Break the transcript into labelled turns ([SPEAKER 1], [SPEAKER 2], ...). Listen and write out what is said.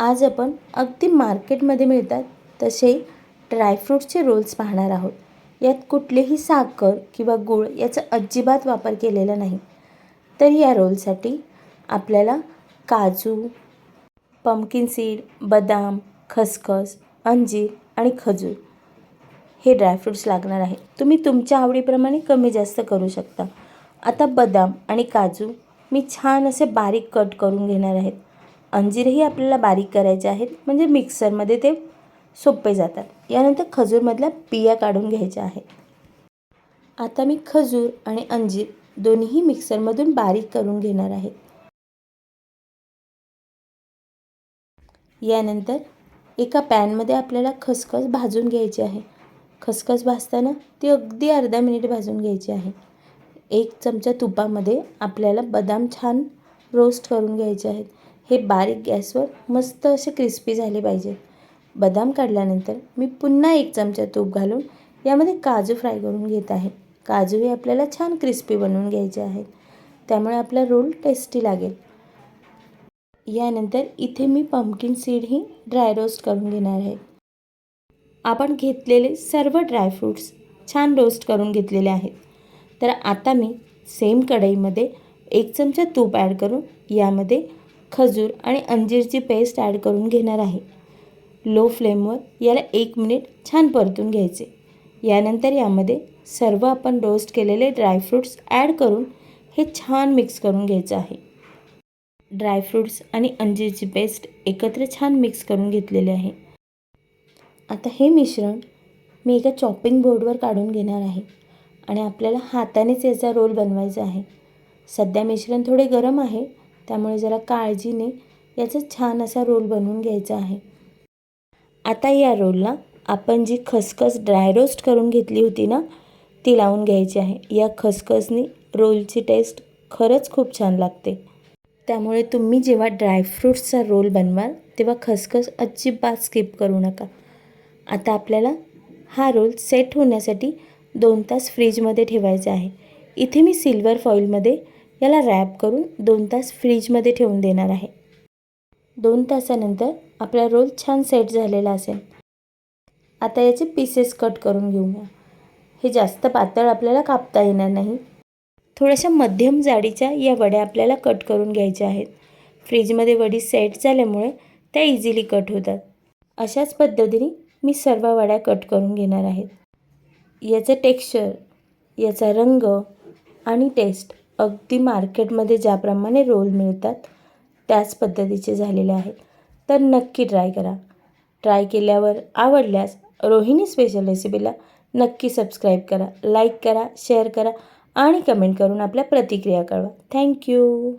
[SPEAKER 1] आज आपण अगदी मार्केटमध्ये मिळतात तसे ड्रायफ्रूटचे रोल्स पाहणार आहोत. यात कुठलेही साखर किंवा गूळ याचा अजिबात वापर केलेला नाही. तर या रोलसाठी आपल्याला काजू पम्किन सीड बदाम खसखस अंजीर आणि खजूर हे ड्रायफ्रूट्स लागणार आहे. तुम्ही तुमच्या आवडीप्रमाणे कमी जास्त करू शकता. आता बदाम आणि काजू मी छान असे बारीक कट करून घेणार आहेत अंजीरही आपल्याला बारीक करायचे आहेत म्हणजे मिक्सरमध्ये ते सोपे जातात. यानंतर खजूरमधल्या बिया काढून घ्यायच्या आहेत. आता मी खजूर आणि अंजीर दोन्हीही मिक्सरमधून बारीक करून घेणार आहे. यानंतर एका पॅनमध्ये आपल्याला खसखस भाजून घ्यायची आहे. खसखस भाजताना ती अगदी अर्धा मिनिट भाजून घ्यायची आहे. एक चमचा तुपामध्ये आपल्याला बदाम छान रोस्ट करून घ्यायचे आहेत. हे बारीक गॅसवर मस्त असे क्रिस्पी झाले पाहिजेत बदाम काढल्यानंतर मी पुन्हा एक चमचा तूप घालून यामध्ये काजू फ्राय करून घेत आहे. काजू हे आपल्याला छान क्रिस्पी बनवून घ्यायचे आहेत. त्यामुळे आपला रोल टेस्टी लागेल. यानंतर इथे मी पम्किन सीडही ड्राय रोस्ट करून घेणार आहे. आपण घेतलेले सर्व ड्रायफ्रूट्स छान रोस्ट करून घेतलेले आहेत. तर आता मी सेम कढईमध्ये एक चमचा तूप ॲड करून यामध्ये खजूर आणि अंजीरची पेस्ट ॲड करून घेणार आहे. लो फ्लेमवर याला एक मिनिट छान परतून घ्यायचे. यानंतर यामध्ये सर्व आपण रोस्ट केलेले ड्रायफ्रूट्स ॲड करून हे छान मिक्स करून घ्यायचं आहे. ड्रायफ्रूट्स आणि अंजीरची पेस्ट एकत्र छान मिक्स करून घेतलेले आहे. आता हे मिश्रण मी एका चॉपिंग बोर्डवर काढून घेणार आहे आणि आपल्याला हातानेच याचा रोल बनवायचा आहे. सध्या मिश्रण थोडे गरम आहे त्यामुळे जरा काळजीने याचा छान असा रोल बनवून घ्यायचा आहे. आता या रोलला आपण जी खसखस ड्राय रोस्ट करून घेतली होती ना ती लावून घ्यायची आहे. या खसखसनी रोलची टेस्ट खरंच खूप छान लागते. त्यामुळे तुम्ही जेव्हा ड्रायफ्रूट्सचा रोल बनवाल तेव्हा खसखस अजिबात स्किप करू नका. आता आपल्याला हा रोल सेट होण्यासाठी दोन तास फ्रीजमध्ये ठेवायचा आहे. इथे मी सिल्वर फॉईलमध्ये याला रॅप करून दोन तास फ्रीजमध्ये ठेवून देणार आहे. दोन तासानंतर आपला रोल छान सेट झालेला असेल. आता याचे पीसेस कट करून घेऊया. हे जास्त पातळ आपल्याला कापता येणार नाही. थोड्याशा मध्यम जाडीच्या या वड्या आपल्याला कट करून घ्यायच्या आहेत. फ्रीजमध्ये वडी सेट झाल्यामुळे त्या इझिली कट होतात. अशाच पद्धतीने मी सर्व वड्या कट करून घेणार आहेत याचं टेक्स्चर याचा रंग आणि टेस्ट अगदी मार्केटमध्ये ज्याप्रमाणे रोल मिळतात त्याच पद्धतीचे झालेले आहेत. तर नक्की ट्राय करा. ट्राय केल्यावर आवडल्यास रोहिणी स्पेशल रेसिपीला नक्की सबस्क्राईब करा लाईक करा शेअर करा आणि कमेंट करून आपल्या प्रतिक्रिया कळवा. थँक्यू